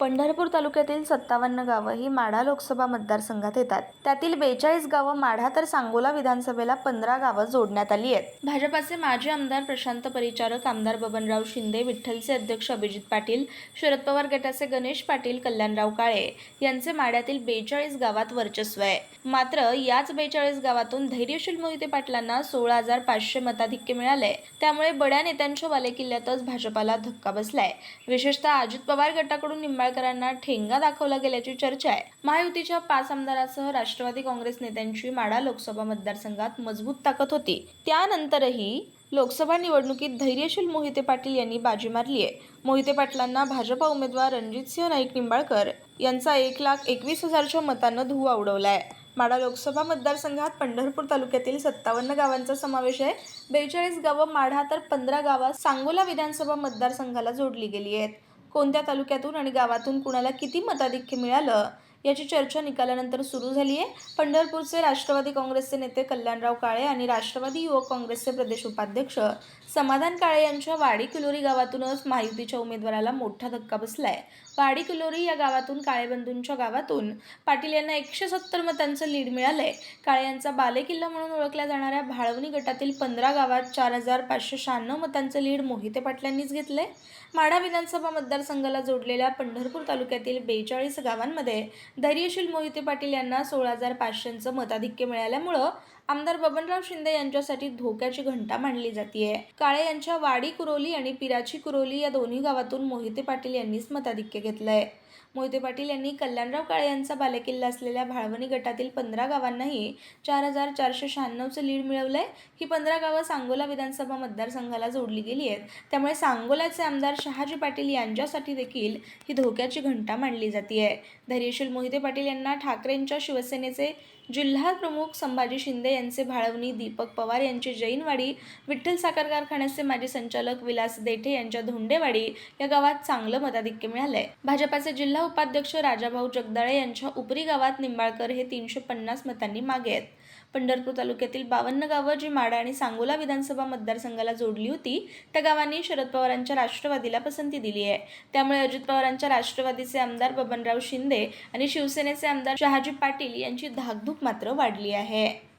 पंढरपूर तालुक्यातील सत्तावन्न गावं ही माढा लोकसभा मतदारसंघात येतात. त्यातील बेचाळीस गावं माढा तर सांगोला विधानसभेला पंधरा गावं जोडण्यात आली आहेत. भाजपाचे माजी आमदार प्रशांत परिचारक आमदार बबनराव शिंदे विठ्ठलचे अध्यक्ष अभिजित पाटील शरद पवार गटाचे गणेश पाटील कल्याणराव काळे यांचे माढ्यातील बेचाळीस गावात वर्चस्व आहे. मात्र याच बेचाळीस गावातून धैर्यशील मोहिते पाटलांना सोळा हजार पाचशे मताधिक्य मिळाले त्यामुळे बड्या नेत्यांच्या बालेकिल्ल्यातच भाजपाला धक्का बसलाय. विशेषतः अजित पवार गटाकडून निंबाळकरांना ठेंगा दाखवला गेल्याची चर्चा आहे. महायुतीच्या पाच आमदारासह राष्ट्रवादी काँग्रेस नेत्यांची माढा लोकसभा मतदारसंघात मजबूत ताकद होती. त्यानंतरही लोकसभा निवडणुकीत धैर्यशील मोहिते पाटील यांनी बाजी मारली आहे मोहिते पाटलांना भाजपा उमेदवार रणजितसिंह नाईक निंबाळकर यांचा एक लाख एकवीस हजारच्या मतानं धुव्वा उडवलाय. माडा लोकसभा मतदारसंघात पंढरपूर तालुक्यातील सत्तावन्न गावांचा समावेश आहे. बेचाळीस गावं माढा तर पंधरा गावात सांगोला विधानसभा मतदारसंघाला जोडली गेली आहेत. कोणत्या तालुक्यातून आणि गावातून कुणाला किती मताधिक्य मिळालं? याची चर्चा निकालानंतर सुरू झाली आहे. पंढरपूरचे राष्ट्रवादी काँग्रेसचे नेते कल्याणराव काळे आणि राष्ट्रवादी युवक काँग्रेसचे प्रदेश उपाध्यक्ष समाधान काळे यांच्या वाडी किलोरी गावातूनच महायुतीच्या उमेदवाराला मोठा धक्का बसलाय. वाडी किलोरी या गावातून काळेबंधूंच्या गावातून पाटील यांना एकशे सत्तर मतांचं लीड मिळालंय. काळे यांचा बालेकिल्ला म्हणून ओळखल्या जाणाऱ्या भाळवणी गटातील पंधरा गावात चार हजार पाचशे शहाण्णव मतांचं लीड मोहिते पाटलांनीच घेतलंय. माढा विधानसभा मतदारसंघाला जोडलेल्या पंढरपूर तालुक्यातील बेचाळीस गावांमध्ये धैर्यशील मोहिते पाटील यांना सोळा हजार पाचशेंचं मताधिक्य मिळाल्यामुळं आमदार बबनराव शिंदे यांच्यासाठी धोक्याची घंटा मांडली जाते काळे यांच्या वाडी कुरोली आणि पिराची कुरोली या दोन्ही गावातून मोहिते पाटील यांनीच मताधिक्य घेतलंय. मोहिते पाटील यांनी कल्याणराव काळे यांचा बालेकिल्ला असलेल्या भाळवणी गटातील पंधरा गावांनाही चार हजार चारशे शहाण्णवचं लीड मिळवलंय. ही पंधरा गावं सांगोला विधानसभा मतदारसंघाला जोडली गेली आहेत. त्यामुळे सांगोलाचे आमदार शहाजी पाटील यांच्यासाठी देखील ही धोक्याची घंटा मांडली जाते धैर्यशील मोहिते पाटील यांना ठाकरेंच्या शिवसेनेचे जिल्हा प्रमुख संभाजी शिंदे यांचे भाळवणी दीपक पवार यांची जैनवाडी विठ्ठल साखर कारखान्याचे माजी संचालक विलास देठे यांच्या धोंडेवाडी या गावात चांगलं मताधिक्य मिळालंय. भाजपाचे जिल्हा उपाध्यक्ष राजाभाऊ जगदाळे यांच्या उपरी गावात निंबाळकर हे तीनशे पन्नास मतांनी मागे आहेत. पंढरपूर तालुक्यातील बावन्न गावं जी माडा आणि सांगोला विधानसभा मतदारसंघाला जोडली होती त्या गावांनी शरद पवारांच्या राष्ट्रवादीला पसंती दिली आहे. त्यामुळे अजित पवारांच्या राष्ट्रवादीचे आमदार बबनराव शिंदे आणि शिवसेनेचे आमदार शहाजी पाटील यांची धाकधूक मात्र वाढली आहे.